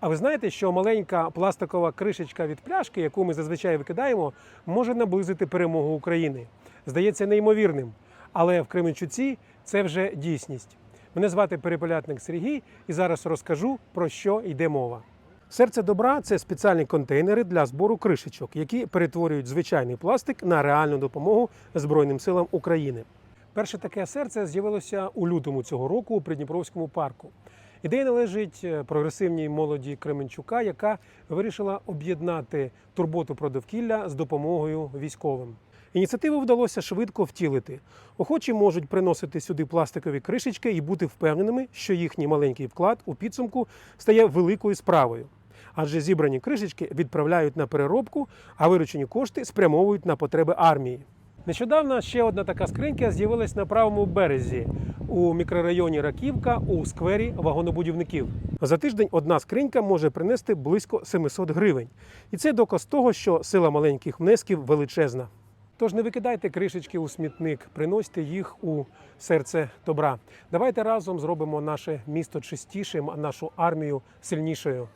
А ви знаєте, що маленька пластикова кришечка від пляшки, яку ми зазвичай викидаємо, може наблизити перемогу України? Здається неймовірним. Але в Кременчуці це вже дійсність. Мене звати Перепелятник Сергій, і зараз розкажу про що йде мова. Серце добра це спеціальні контейнери для збору кришечок, які перетворюють звичайний пластик на реальну допомогу Збройним силам України. Перше таке серце з'явилося у лютому цього року у Придніпровському парку. Ідея належить е, прогресивній молоді Кременчука, яка вирішила об'єднати турботу про довкілля з допомогою військовим. Ініціативу вдалося швидко втілити. Охочі можуть приносити сюди пластикові кришечки і бути впевненими, що їхній маленький вклад у підсумку стає великою справою. Адже зібрані кришечки відправляють на переробку, а виручені кошти спрямовують на потреби армії. Нещодавно ще одна така скринька з'явилась на правому березі у мікрорайоні Раківка у сквері вагонобудівників. За тиждень одна скринька може принести близько 700 гривень. І це доказ того, що сила маленьких внесків величезна. Тож не викидайте кришечки у смітник, приносьте їх у серце добра. Давайте разом зробимо наше місто чистішим, а нашу армію сильнішою.